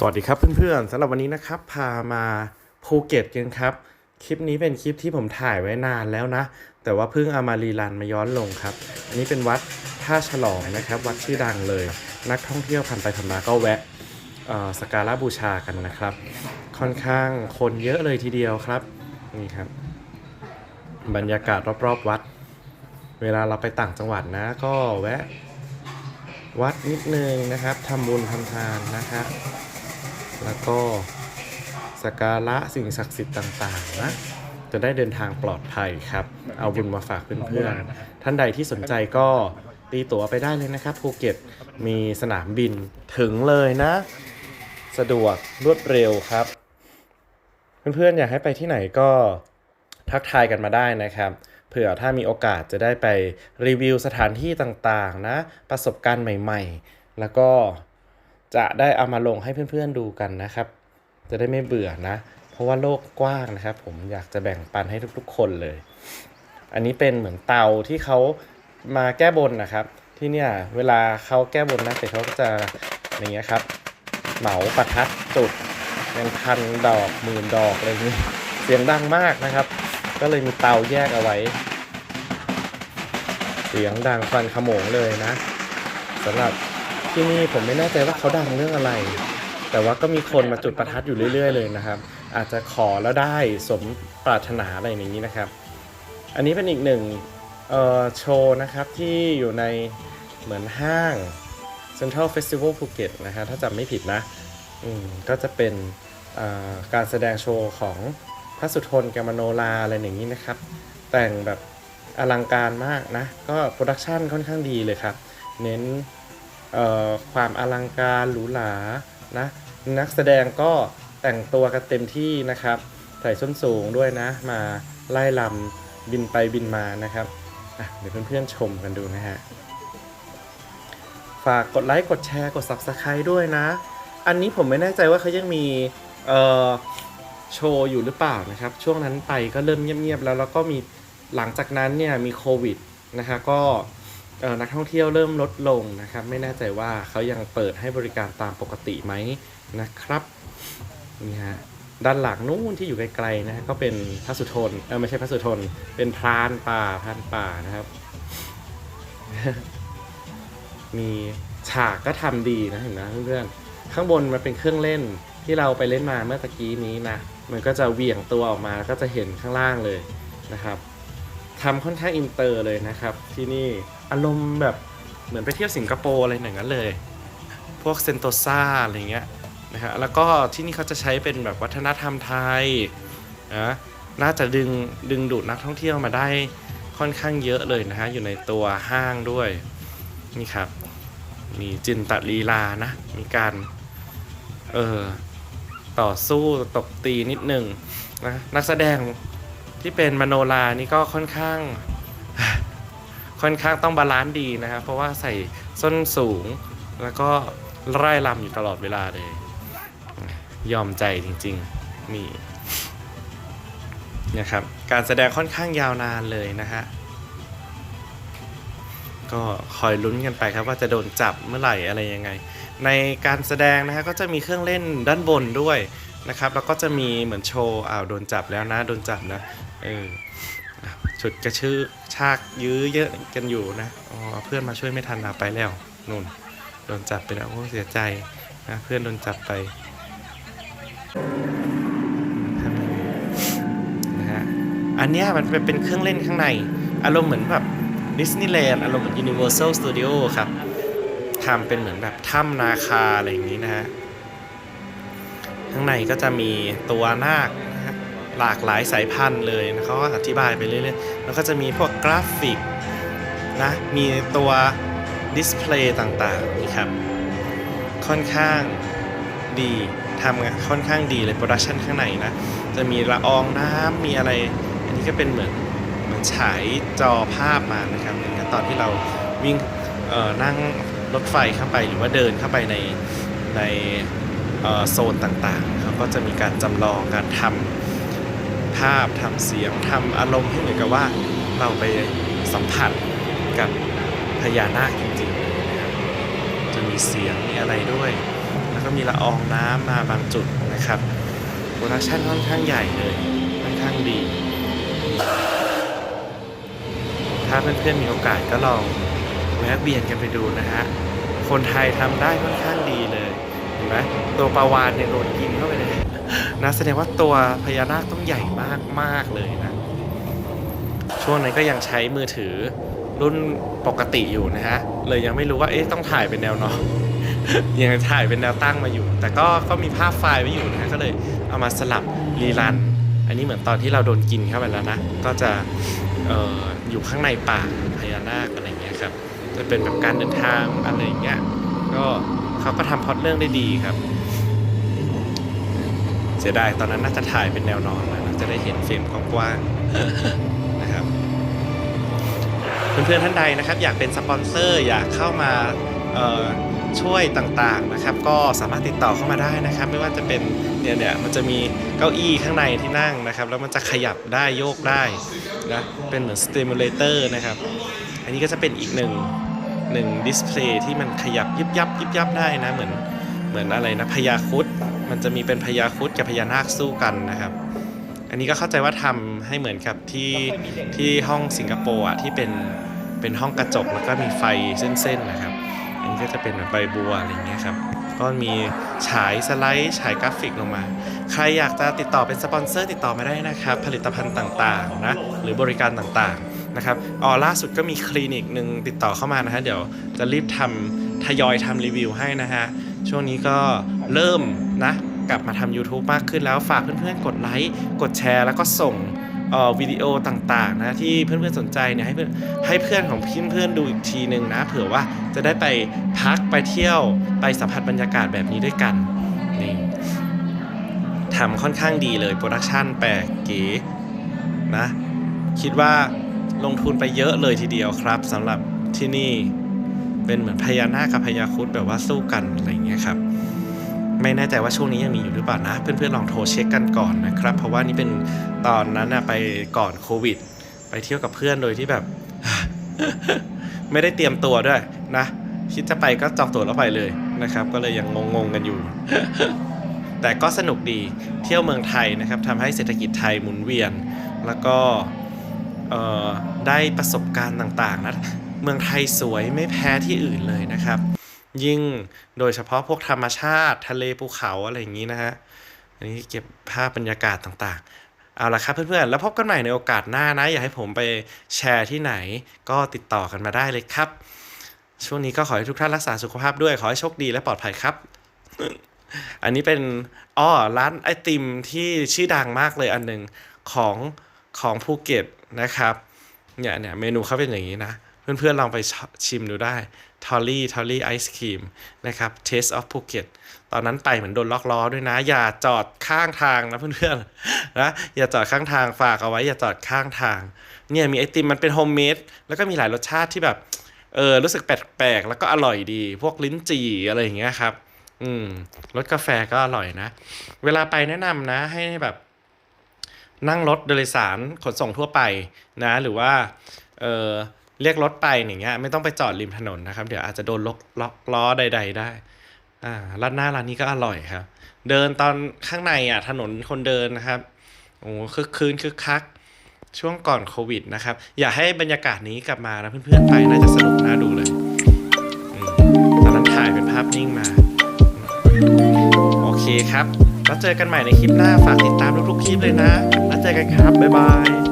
สวัสดีครับเพื่อนๆสำหรับวันนี้นะครับ พามาภูเก็ตกันครับ คลิปนี้เป็นคลิปที่ผมถ่ายไว้นานแล้วนะ แต่ว่าเพิ่งเอามารีรันมาย้อนลงครับ อันนี้เป็นวัดท่าฉลองนะครับ วัดชื่อดังเลย นักท่องเที่ยวผ่านไปผ่านมาก็แวะสักการะบูชากันนะครับ ค่อนข้างคนเยอะเลยทีเดียวครับนี่ครับ บรรยากาศรอบๆวัด เวลาเราไปต่างจังหวัดนะ ก็แวะวัดนิดนึงนะครับทำบุญทำทานนะครับ แล้วก็สักการะสิ่งศักดิ์สิทธิ์ต่างๆนะจะได้เดินทางปลอดภัยครับ เอาบุญมาฝากเพื่อนๆ ท่านใดที่สนใจก็ตีตั๋วไปได้เลยนะครับภูเก็ตมีสนามบินถึงเลยนะ สะดวกรวดเร็วครับ เพื่อนๆ อยากให้ไปที่ไหนก็ทักทายกันมาได้นะครับ เผื่อถ้ามีโอกาสจะได้ไปรีวิวสถานที่ต่างๆนะ ประสบการณ์ใหม่ๆ แล้วก็ จะได้เอามาลงให้เพื่อนๆดูกันนะครับ จะได้ไม่เบื่อนะ เพราะว่าโลกกว้างนะครับ ผมอยากจะแบ่งปันให้ทุกๆ คนเลย อันนี้เป็นเหมือนเตาที่เขามาแก้บนนะครับ ที่เนี่ยเวลาเขาแก้บนนะเสร็จเขาก็จะอย่างเงี้ยครับ เหมาประทัดจุดเป็นพันดอกหมื่นดอกอะไรอย่างนี้เสียงดังมากนะครับ ก็เลยมีเตาแยกเอาไว้ เสียงดังฟันขโมงเลยนะสำหรับ ที่นี่ผมไม่แน่ใจว่าเขาดังเรื่องอะไร แต่ว่าก็มีคนมาจุดประทัดอยู่เรื่อย ๆ เลยนะครับ อาจจะขอแล้วได้สมปรารถนาอะไรอย่างนี้นะครับ อันนี้เป็นอีกหนึ่งโชว์นะครับที่อยู่ในเหมือนห้าง Central Festival Phuket นะครับถ้าจำไม่ผิดนะก็จะเป็นการแสดงโชว์ของพระสุทนแกมโนลาอะไรอย่างนี้นะครับ แต่งแบบอลังการมากนะ ก็โปรดักชันค่อนข้างดีเลยครับ เน้น ความอลังการหรูหรานะนักแสดงก็แต่งตัวกันเต็มที่นะครับ ใส่ส้นสูงด้วยนะ มาไล่ลำบินไปบินมานะครับเดี๋ยวเพื่อนๆชมกันดูนะฮะฝากกดไลค์กดแชร์กด Subscribe ด้วยนะ อันนี้ผมไม่แน่ใจว่าเขายังมีโชว์อยู่หรือเปล่านะครับ ช่วงนั้นไปก็เริ่มเงียบๆแล้วแล้วก็มีหลังจากนั้นเนี่ยมีโควิดนะคะก็ นักท่องเที่ยวเริ่มลดลงนะครับ ไม่แน่ใจว่าเขายังเปิดให้บริการตามปกติไหมนะครับนี่ฮะด้านหลังนู้นที่อยู่ไกลๆนะฮะก็เป็นพระสุทนเออไม่ใช่พระสุทน เป็นพรานป่าพรานป่านะครับ มีฉากก็ทำดีนะเห็นไหมเพื่อนๆข้างบนมันเป็นเครื่องเล่นที่เราไปเล่นมาเมื่อตะกี้นี้นะมันก็จะเหวี่ยงตัวออกมาแล้วก็จะเห็นข้างล่างเลยนะครับทำค่อนข้างอินเตอร์เลยนะครับ ที่นี่ อารมณ์แบบเหมือนไปเที่ยวสิงคโปร์อะไรอย่างนั้นเลย พวกเซนโตซาอะไรเงี้ยนะฮะแล้วก็ที่นี่เขาจะใช้เป็นแบบวัฒนธรรมไทยนะน่าจะดึงดึงดูดนักท่องเที่ยวมาได้ค่อนข้างเยอะเลยนะฮะอยู่ในตัวห้างด้วยนี่ครับ มีจินตลีลานะ มีการ เออต่อสู้ตบตีนิดหนึ่งนะนักแสดงที่เป็นมโนรานี่ก็ค่อนข้าง ค่อนข้างต้องบาลานซ์ดีนะครับ เพราะว่าใส่ส้นสูงแล้วก็ไร่ลำอยู่ตลอดเวลาเลย ยอมใจจริงๆ นี่นะครับ การแสดงค่อนข้างยาวนานเลยนะฮะ ก็คอยลุ้นกันไปครับว่าจะโดนจับเมื่อไหร่อะไรยังไง ในการแสดงนะฮะก็จะมีเครื่องเล่นด้านบนด้วยนะครับ แล้วก็จะมีเหมือนโชว์อ้าวโดนจับแล้วนะ โดนจับนะ เออ สุดกระชื้อชากยื้อเยอะกันอยู่นะอ๋อเพื่อนมาช่วยไม่ทันเอาไปแล้วนู่นโดนจับไปแล้วโอ้เสียใจนะเพื่อนโดนจับไปนะฮะอันเนี้ยมันเป็นเครื่องเล่นข้างใน อารมณ์เหมือนแบบดิสนีย์แลนด์อารมณ์เหมือน Universal Studio ครับทำเป็นเหมือนแบบถ้ำนาคาอะไรอย่างนี้นะฮะ ข้างในก็จะมีตัวนาค หลากหลายสายพันธุ์เลยนะเขาก็อธิบายไปเรื่อยๆแล้วก็จะมีพวกกราฟิกนะมีตัวดิสเพลย์ต่างๆนี่ครับค่อนข้างดีทำค่อนข้างดีเลยโปรดักชันข้างในนะ จะมีละอองน้ำมีอะไร อันนี้ก็เป็นเหมือนเหมือนฉายจอภาพมานะครับอย่างเงี้ยตอนที่เราวิ่งเอ่อนั่งรถไฟเข้าไปหรือว่าเดินเข้าไปในในโซนต่างๆเขาก็จะมีการจำลองการทำ ภาพทำเสียงทำอารมณ์ให้เหมือนกับว่าเราไปสัมผัสกับพญานาคจริงๆเลยนะครับจะมีเสียงมีอะไรด้วย แล้วก็มีละอองน้ำมาบางจุดนะครับโปรดักชั่นค่อนข้างใหญ่เลยค่อนข้างดี ถ้าเพื่อนๆมีโอกาสก็ลองแวะเวียนกันไปดูนะฮะคนไทยทำได้ค่อนข้างดีเลยเห็นไหมตัวปลาวานเนี่ยโดนกินเข้าไปเลย นะแสดงว่าตัวพญานาคต้องใหญ่มากมากเลยนะ ช่วงนั้นก็ยังใช้มือถือรุ่นปกติอยู่นะฮะ เลยยังไม่รู้ว่าเอ๊ะต้องถ่ายเป็นแนวนอนยังถ่ายเป็นแนวตั้งมาอยู่ แต่ก็ก็มีภาพไฟล์ไว้อยู่นะก็เลยเอามาสลับรีรัน อันนี้เหมือนตอนที่เราโดนกินเข้าไปแล้วนะ ก็จะอออยู่ข้างในป่าพญานาคอะไรเงี้ยครับจะเป็นแบบการเดินทางอะไรอย่างเงี้ยก็เขาก็ทำพอดเรื่องได้ดีครับ สียดายตอนนั้นน่าจะถ่ายเป็นแนวนอนนะจะได้เห็นเฟรมกว้างๆนะครับเพื่อนๆท่านใดนะครับ อยากเป็นสปอนเซอร์อยากเข้ามาช่วยต่างๆนะครับ ก็สามารถติดต่อเข้ามาได้นะครับ ไม่ว่าจะเป็นเนี่ยเนี่ยมันจะมีเก้าอี้ข้างในที่นั่งนะครับ แล้วมันจะขยับได้โยกได้นะเป็นเหมือนสเตมูลเลเตอร์นะครับ อันนี้ก็จะเป็นอีกหนึ่งหนึ่งดิสเพลย์ที่มันขยับยิบยับยิบยับได้นะเหมือนเหมือนอะไรนะพญาคุด มันจะมีเป็นพญาครุดกับพญานาคสู้กันนะครับ อันนี้ก็เข้าใจว่าทำให้เหมือนกับที่ที่ห้องสิงคโปร์อะที่เป็นเป็นห้องกระจกแล้วก็มีไฟเส้นๆนะครับ อันนี้ก็จะเป็นแบบใบบัวอะไรอย่างเงี้ยครับก็มีฉายสไลด์ฉายกราฟิกลงมา ใครอยากจะติดต่อเป็นสปอนเซอร์ติดต่อมาได้นะครับ ผลิตภัณฑ์ต่างๆนะหรือบริการต่างๆนะครับอ๋อล่าสุดก็มีคลินิกหนึ่งติดต่อเข้ามานะฮะเดี๋ยวจะรีบทำทยอยทำรีวิวให้นะฮะช่วงนี้ก็ เริ่มนะกลับมาทำ YouTube มากขึ้นแล้วฝากเพื่อนๆ กดไลค์ กดแชร์ แล้วก็ส่งเอ่อวิดีโอต่างๆนะที่เพื่อนๆสนใจเนี่ยให้เพื่อนให้เพื่อนของเพื่อนๆดูอีกทีหนึ่งนะเผื่อว่าจะได้ไปพักไปเที่ยวไปสัมผัสบรรยากาศแบบนี้ด้วยกันนี่ทำค่อนข้างดีเลยโปรดักชันแปลกเก๋นะคิดว่าลงทุนไปเยอะเลยทีเดียวครับสำหรับที่นี่เป็นเหมือนพญานาคกับพญาคุดแบบว่าสู้กันอะไรอย่างเงี้ยครับ ไม่แน่ใจว่าช่วงนี้ยังมีอยู่หรือเปล่านะ เพื่อนๆลองโทรเช็คกันก่อนนะครับ เพราะว่านี่เป็นตอนนั้นนะไปก่อนโควิด ไปเที่ยวกับเพื่อนโดยที่แบบ ไม่ได้เตรียมตัวด้วยนะ คิดจะไปก็จองตั๋วแล้วไปเลยนะครับ ก็เลยยังงงๆกันอยู่ แต่ก็สนุกดีเที่ยวเมืองไทยนะครับทำให้เศรษฐกิจไทยหมุนเวียน แล้วก็ได้ประสบการณ์ต่างๆนะเมืองไทยสวยไม่แพ้ที่อื่นเลยนะครับ ยิ่งโดยเฉพาะพวกธรรมชาติทะเลภูเขาอะไรอย่างนี้นะฮะอันนี้เก็บภาพบรรยากาศต่างๆ เอาละครับเพื่อนๆ แล้วพบกันใหม่ในโอกาสหน้านะ อยากให้ผมไปแชร์ที่ไหนก็ติดต่อกันมาได้เลยครับ ช่วงนี้ก็ขอให้ทุกท่านรักษาสุขภาพด้วย ขอให้โชคดีและปลอดภัยครับ อันนี้เป็นอ้อร้านไอติมที่ชื่อดังมากเลยอันหนึ่งของของภูเก็ตนะครับเนี่ยเนี่ยเมนูเขาเป็นอย่างนี้นะ เพื่อนๆลองไปชิมดูได้ทอลลี่ทอลลี่ไอศครีมนะครับ Taste of Phuket ตอนนั้นไปเหมือนโดนล็อกล้อด้วยนะ อย่าจอดข้างทางนะเพื่อนๆนะอย่าจอดข้างทางฝากเอาไว้อย่าจอดข้างทาง เนี่ยมีไอติมมันเป็นโฮมเมดแล้วก็มีหลายรสชาติที่แบบเออรู้สึกแปลกๆ แล้วก็อร่อยดี พวกลิ้นจี่อะไรอย่างเงี้ยครับ อืมรสกาแฟก็อร่อยนะ เวลาไปแนะนำนะ ให้แบบ นั่งรถโดยสารขนส่งทั่วไปนะ หรือว่า เออ เรียกรถไปอย่างเงี้ยไม่ต้องไปจอดริมถนนนะครับ เดี๋ยวอาจจะโดนล็อกล็อกล้อใด ๆ ได้อ่าร้านหน้าร้านนี้ก็อร่อยครับ เดินตอนข้างในอะถนนคนเดินนะครับโอ้คึกคืนคึกคัก ช่วงก่อนโควิดนะครับ อยากให้บรรยากาศนี้กลับมานะเพื่อนๆไปน่าจะสนุกน่าดูเลยอตอนนั้นถ่ายเป็นภาพนิ่งมา โอเคครับ แล้วเจอกันใหม่ในคลิปหน้าฝากติดตามทุกๆคลิปเลยนะ แล้วเจอกันครับ บ๊ายบาย